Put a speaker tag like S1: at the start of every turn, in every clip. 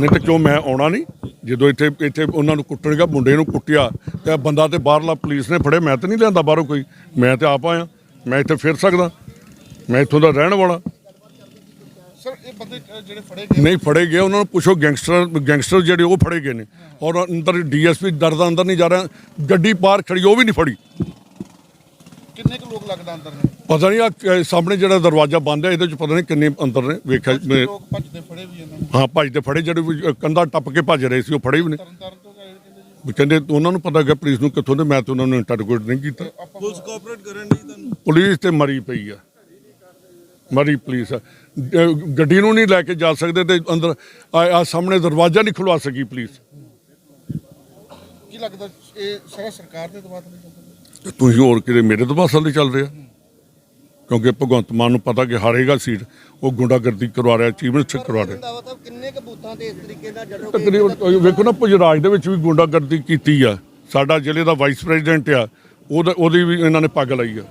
S1: ਨਹੀਂ ਤਾਂ ਕਿਉਂ ਮੈਂ ਆਉਣਾ ਨਹੀਂ? ਜਦੋਂ ਇੱਥੇ ਇੱਥੇ ਉਹਨਾਂ ਨੂੰ ਕੁੱਟਣਗਾ ਮੁੰਡੇ ਨੂੰ ਕੁੱਟਿਆ ਤੇ ਆਹ ਬੰਦਾ ਤੇ ਬਾਹਰਲਾ ਪੁਲਿਸ ਨੇ ਫੜੇ ਮੈਂ ਤਾਂ ਨਹੀਂ ਲਿਆਂਦਾ ਬਾਹਰੋਂ ਕੋਈ। ਮੈਂ ਤੇ ਆਪ ਆਇਆ ਮੈਂ ਇੱਥੇ ਫਿਰ ਸਕਦਾ। ਮੈਂ ਇੱਥੋਂ ਦਾ ਰਹਿਣ ਵਾਲਾ।
S2: ਸਰ ਇਹ ਬੰਦੇ ਅ, ਜਿਹੜੇ ਫੜੇ ਗਏ?
S1: ਨਹੀਂ ਫੜੇ ਗਏ ਉਹਨਾਂ ਨੂੰ ਪੁੱਛੋ ਗੈਂਗਸਟਰ ਗੈਂਗਸਟਰ ਜਿਹੜੇ ਉਹ ਫੜੇ ਗਏ ਨੇ। ਔਰ ਅੰਦਰ ਡੀਐਸਪੀ ਡਰਦਾ ਅੰਦਰ ਨਹੀਂ ਜਾ ਰਿਹਾ। ਗੱਡੀ ਪਾਰ ਖੜੀ ਉਹ ਵੀ ਨਹੀਂ ਫੜੀ।
S2: ਕਿੰਨੇ ਕੁ ਲੋਕ ਲੱਗਦਾ ਅੰਦਰ ਨੇ?
S1: ਪਤਾ ਨਹੀਂ ਆ ਸਾਹਮਣੇ ਜਿਹੜਾ ਦਰਵਾਜ਼ਾ ਬੰਦ ਹੈ ਇਹਦੇ ਚ ਪਤਾ ਨਹੀਂ ਕਿੰਨੇ ਅੰਦਰ ਨੇ ਵੇਖਿਆ ਮੈਂ-
S2: ਲੋਕ ਭੱਜਦੇ ਫੜੇ ਵੀ ਇਹਨਾਂ ਨੂੰ।
S1: ਹਾਂ ਭੱਜਦੇ ਫੜੇ ਜਿਹੜੇ ਵੀ ਕੰਧਾ ਟੱਪ ਕੇ ਭੱਜ ਰਹੇ ਸੀ ਉਹ ਫੜੇ ਵੀ ਨੇ।
S2: ਤਰਨ ਤਾਰਨ ਤੋਂ ਗਏ ਕਹਿੰਦੇ ਜੀ।
S1: ਵੀ ਕਹਿੰਦੇ ਉਹਨਾਂ ਨੂੰ ਪਤਾ ਹੈਗਾ ਪੁਲਿਸ ਨੂੰ ਕਿੱਥੋਂ ਦੇ ਮੈਂ ਤੇ ਉਹਨਾਂ ਨੂੰ ਇੰਟਰੋਗੇਟ ਨਹੀਂ ਕੀਤਾ।
S3: ਪੁਲਿਸ ਕੋਆਪਰੇਟ ਕਰਨ ਦੀ ਤੁਹਾਨੂੰ?
S1: ਪੁਲਿਸ ਤੇ ਮਰੀ ਪਈ ਆ। ਮਰੀ ਪੁਲਿਸ ਆ। ਅਹ ਗੱਡੀ ਨੂੰ ਨਹੀਂ ਲੈ ਕੇ ਜਾ ਸਕਦੇ ਤੇ ਅੰਦਰ ਆ ਆ ਸਾਹਮਣੇ ਦਰਵਾਜ਼ਾ ਨਹੀਂ ਖੁਲਵਾ ਸਕੀ ਪੁਲਿਸ।
S2: ਕੀ ਲੱਗਦਾ ਇਹ ਸਾਰਾ ਸਰਕਾਰ ਦੇ ਦਬਾਅ ਤੇ ਚੱਲਦਾ?
S1: ਤੇ ਤੁਸੀਂ ਹੋਰ ਕਿਤੇ ਮੇਰੇ ਦਬਾਅ ਦੇ ਚੱਲ ਰਿਹਾ? ਕਿਉਂਕਿ ਭਗਵੰਤ ਮਾਨ ਨੂੰ ਪਤਾ ਕਿ ਹਾਰੇਗਾ ਸੀਟ ਉਹ ਗੁੰਡਾਗਰਦੀ ਕਰਵਾ ਰਿਹਾ ਚੀਫ ਮਿਨਿਸਟਰ ਕਰਵਾ ਰਿਹਾ।
S4: ਮਤਲਬ ਕਿੰਨੇ ਕੁ ਬੂਥਾਂ ਤੇ ਇਸ ਤਰੀਕੇ ਨਾਲ ਜਦੋਂ
S1: ਤਕਰੀਬਨ ਵੇਖੋ ਨਾ ਪੁਜਰਾਜ ਦੇ ਵਿੱਚ ਵੀ ਗੁੰਡਾਗਰਦੀ ਕੀਤੀ ਆ। ਸਾਡਾ ਜ਼ਿਲ੍ਹੇ ਦਾ ਵਾਈਸ ਪ੍ਰੈਜ਼ੀਡੈਂਟ ਆ। ਉਹਦਾ ਉਹਦੀ ਵੀ ਇਹਨਾਂ ਨੇ ਪੱਗ ਲਈ ਆ।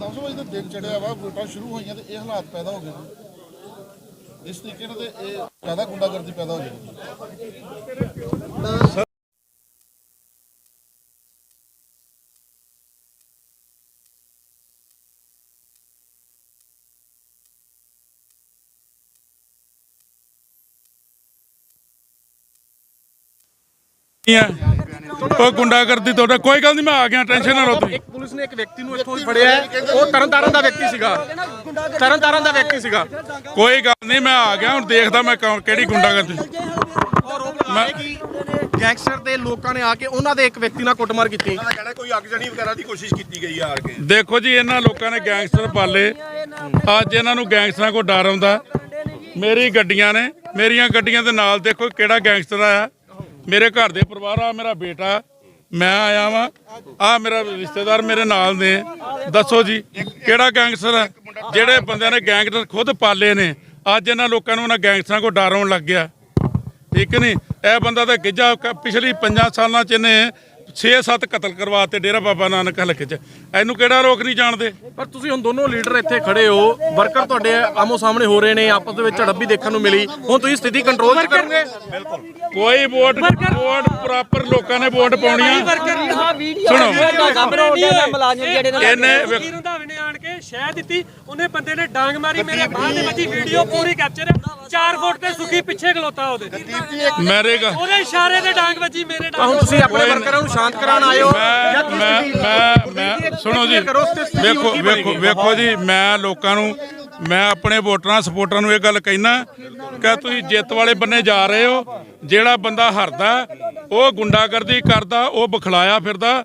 S2: ਦੱਸੋ ਵਜੇ ਦਾ ਦਿਨ ਚੜਿਆ ਵਾ ਵੋਟਾਂ ਸ਼ੁਰੂ ਹੋਈਆਂ ਤੇ ਇਹ ਹਾਲਾਤ ਪੈਦਾ ਹੋ ਗਏ ਨੇ। ਇਸ ਤਰੀਕੇ ਨਾਲ ਤੇ ਇਹ ਜ਼ਿਆਦਾ ਗੁੰਡਾਗਰਦੀ ਪੈਦਾ ਹੋ ਜਾਏਗੀ
S5: ਉਹ ਗੁੰਡਾਗਰਦੀ ਤੁਹਾਡਾ ਕੋਈ ਗੱਲ ਨਹੀਂ ਮੈਂ ਆ ਗਿਆ ਟੈਨਸ਼ਨ ਨਾ ਲਓ ਤੁਸੀਂ।
S6: ਇੱਕ ਪੁਲਿਸ ਨੇ ਇੱਕ ਵਿਅਕਤੀ ਨੂੰ ਇੱਥੋਂ ਹੀ ਫੜਿਆ ਹੈ। ਉਹ ਤਰਨਤਾਰਨ ਦਾ ਵਿਅਕਤੀ ਸੀਗਾ। ਤਰਨਤਾਰਨ ਦਾ ਵਿਅਕਤੀ ਸੀਗਾ।
S5: ਕੋਈ ਗੱਲ ਨਹੀਂ ਮੈਂ ਆ ਗਿਆ ਹੁਣ ਦੇਖਦਾ ਮੈਂ ਕੌਣ- ਕਿਹੜੀ ਗੁੰਡਾਗਰਦੀ।
S6: ਮੈਂ ਗੈਂਗਸਟਰ ਦੇ ਲੋਕਾਂ ਨੇ ਆ ਕੇ ਉਹਨਾਂ ਦੇ ਇੱਕ ਵਿਅਕਤੀ ਨਾਲ ਕੁੱਟਮਾਰ ਕੀਤੀ।
S3: ਕੋਈ ਅਗਜਣੀ ਵਗੈਰਾ ਦੀ ਕੋਸ਼ਿਸ਼ ਕੀਤੀ ਗਈ ਆ ਆ ਕੇ।
S5: ਦੇਖੋ ਜੀ ਇਹਨਾਂ ਲੋਕਾਂ ਨੇ ਗੈਂਗਸਟਰ ਪਾਲੇ। ਅੱਜ ਇਹਨਾਂ ਨੂੰ ਗੈਂਗਸਟਰਾਂ ਕੋ ਡਰ ਆਉਂਦਾ। ਮੇਰੀ ਗੱਡੀਆਂ ਨੇ ਮੇਰੀਆਂ ਗੱਡੀਆਂ ਦੇ ਨਾਲ ਦੇਖੋ ਕਿਹੜਾ ਗੈਂਗਸਟਰ ਆਇਆ। ਮੇਰੇ ਘਰ ਦੇ ਪਰਿਵਾਰ ਆ, ਮੇਰਾ ਬੇਟਾ, ਮੈਂ ਆਇਆ ਵਾਂ। ਆ ਮੇਰਾ ਰਿਸ਼ਤੇਦਾਰ ਮੇਰੇ ਨਾਲ ਨੇ। ਦੱਸੋ ਜੀ, ਕਿਹੜਾ ਗੈਂਗਸਟਰ ਹੈ ਜਿਹੜੇ ਬੰਦਿਆਂ ਨੇ ਗੈਂਗਸਟਰ ਖੁਦ ਪਾਲੇ ਨੇ। ਅੱਜ ਇਹਨਾਂ ਲੋਕਾਂ ਨੂੰ ਉਹਨਾਂ ਗੈਂਗਸਟਰਾਂ ਕੋ ਡਰ ਆਉਣ ਲੱਗ ਗਿਆ। ਠੀਕ ਨਹੀਂ? ਇਹ ਬੰਦਾ ਤਾਂ ਗਿੱਜਾ ਪਿਛਲੀ 5 ਸਾਲਾਂ ਚ ਇਹਨੇ 6-7 ਕਤਲ ਕਰਵਾਤੇ ਡੇਰਾ ਬਾਬਾ ਨਾਨਕ ਹਲਕੇ ਚ। ਇਹਨੂੰ ਕਿਹੜਾ ਰੋਕ ਨਹੀਂ ਜਾਣਦੇ?
S6: ਪਰ ਤੁਸੀਂ ਹੁਣ ਦੋਨੋਂ ਲੀਡਰ ਇੱਥੇ ਖੜੇ ਹੋ ਵਰਕਰ ਤੁਹਾਡੇ ਆਮੋ ਸਾਹਮਣੇ ਹੋ ਰਹੇ ਨੇ ਆਪਸ ਦੇ ਵਿੱਚ ਝੜਪ ਵੀ ਦੇਖਣ ਨੂੰ ਮਿਲੀ। ਹੁਣ ਤੁਸੀਂ ਸਥਿਤੀ ਕੰਟਰੋਲ 'ਚ ਕਰੋਗੇ?
S5: ਕੋਈ ਵੋਟ ਵੋਟ ਪ੍ਰੋਪਰ ਲੋਕਾਂ ਨੇ ਵੋਟ ਪਾਉਣੀ ਆ। ਸੁਣੋ।
S4: ਮੁਲਾਜ਼ਮ ਜਿਹੜੇ ਨੇ
S5: ਇਹਨੇ
S7: ਰੰਧਾਵੇ ਨੇ ਆਣ ਕੇ ਸ਼ਹਿ ਦਿੱਤੀ ਉਹਨੇ ਬੰਦੇ ਨੇ ਡਾਂਗ ਮਾਰੀ ਮੇਰੇ ਬਾਹ ਦੇ ਵੱਜੀ ਵੀਡੀਓ ਪੂਰੀ ਕੈਪਚਰ ਹੈ 4 ਫੁੱਟ ਤੇ ਸੁੱਕੀ ਪਿੱਛੇ ਖਲੋਤਾ ਉਹਦੇ।
S5: ਮੇਰੇ ਗਾ
S7: ਉਹਦੇ ਇਸ਼ਾਰੇ ਤੇ ਡਾਂਗ ਵੱਜੀ ਮੇਰੇ
S6: ਤਾਂ ਹੁਣ ਤੁਸੀਂ ਆਪਣੇ ਵਰਕਰਾਂ ਨੂੰ ਸ਼ਾਂਤ ਕਰਾਉਣ ਆਏ ਹੋ। ਜਾਂ
S5: ਮੈਂ
S6: ਕੀ
S5: ਮੈਂ
S6: ਸਥਿਤੀ-
S5: ਮੈਂ ਮੈਂ ਸੁਣੋ ਜੀ। ਵੇਖੋ ਵੇਖੋ? ਵੇਖੋ ਜੀ ਮੈਂ ਲੋਕਾਂ ਨੂੰ ਮੈਂ ਆਪਣੇ ਵੋਟਰਾਂ ਸਪੋਰਟਰਾਂ ਨੂੰ ਇਹ ਗੱਲ ਕਹਿਣਾ ਕਿ ਤੁਸੀਂ ਜਿੱਤ ਵਾਲੇ ਬੰਨੇ ਜਾ ਰਹੇ ਹੋ। ਜਿਹੜਾ ਬੰਦਾ ਹਰਦਾ ਉਹ ਗੁੰਡਾਗਰਦੀ ਕਰਦਾ ਉਹ ਬਖਲਾਇਆ ਫਿਰਦਾ।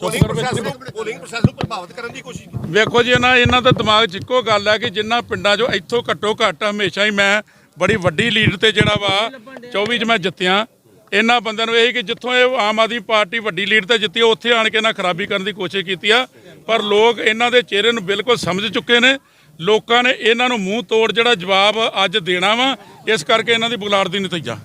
S3: ਪੋਲਿੰਗ ਪ੍ਰੋਸੈਸ ਨੂੰ ਪੋਲਿੰਗ ਪ੍ਰੋਸੈਸ ਨੂੰ ਪ੍ਰਭਾਵਿਤ ਕਰਨ ਦੀ ਕੋਸ਼ਿਸ਼ ਕੀਤੀ।
S5: ਵੇਖੋ ਜੀ ਇਹਨਾਂ ਇਹਨਾਂ ਦਾ ਦਿਮਾਗ 'ਚ ਇੱਕੋ ਗੱਲ ਹੈ ਕਿ ਜਿੰਨਾ ਪਿੰਡਾਂ 'ਚੋਂ ਇੱਥੋਂ ਘੱਟੋ ਘੱਟ ਹਮੇਸ਼ਾ ਹੀ ਮੈਂ ਬੜੀ ਵੱਡੀ ਲੀਡ ਤੇ ਜਿਹੜਾ ਵਾ 24 'ਚ ਮੈਂ ਜਿੱਤਿਆ। ਇਹਨਾਂ ਬੰਦਿਆਂ ਨੂੰ ਇਹ ਕਿ ਜਿੱਥੋਂ ਇਹ ਆਮ ਆਦਮੀ ਪਾਰਟੀ ਵੱਡੀ ਲੀਡ ਤੇ ਜਿੱਤੀ ਉੱਥੇ ਆਣ ਕੇ ਇਹਨਾਂ ਖਰਾਬੀ ਕਰਨ ਦੀ ਕੋਸ਼ਿਸ਼ ਕੀਤੀ ਆ। ਪਰ ਲੋਕ ਇਹਨਾਂ ਦੇ ਚਿਹਰੇ ਨੂੰ ਬਿਲਕੁਲ ਸਮਝ ਚੁੱਕੇ ਨੇ। ਲੋਕਾਂ ਨੇ ਇਹਨਾਂ ਨੂੰ ਮੂੰਹ ਤੋੜ ਜਿਹੜਾ ਜਵਾਬ ਅੱਜ ਦੇਣਾ ਵਾ ਇਸ ਕਰਕੇ ਇਹਨਾਂ ਦੀ ਬੁਲਾਰ ਦੀ ਨਤੀਜਾ।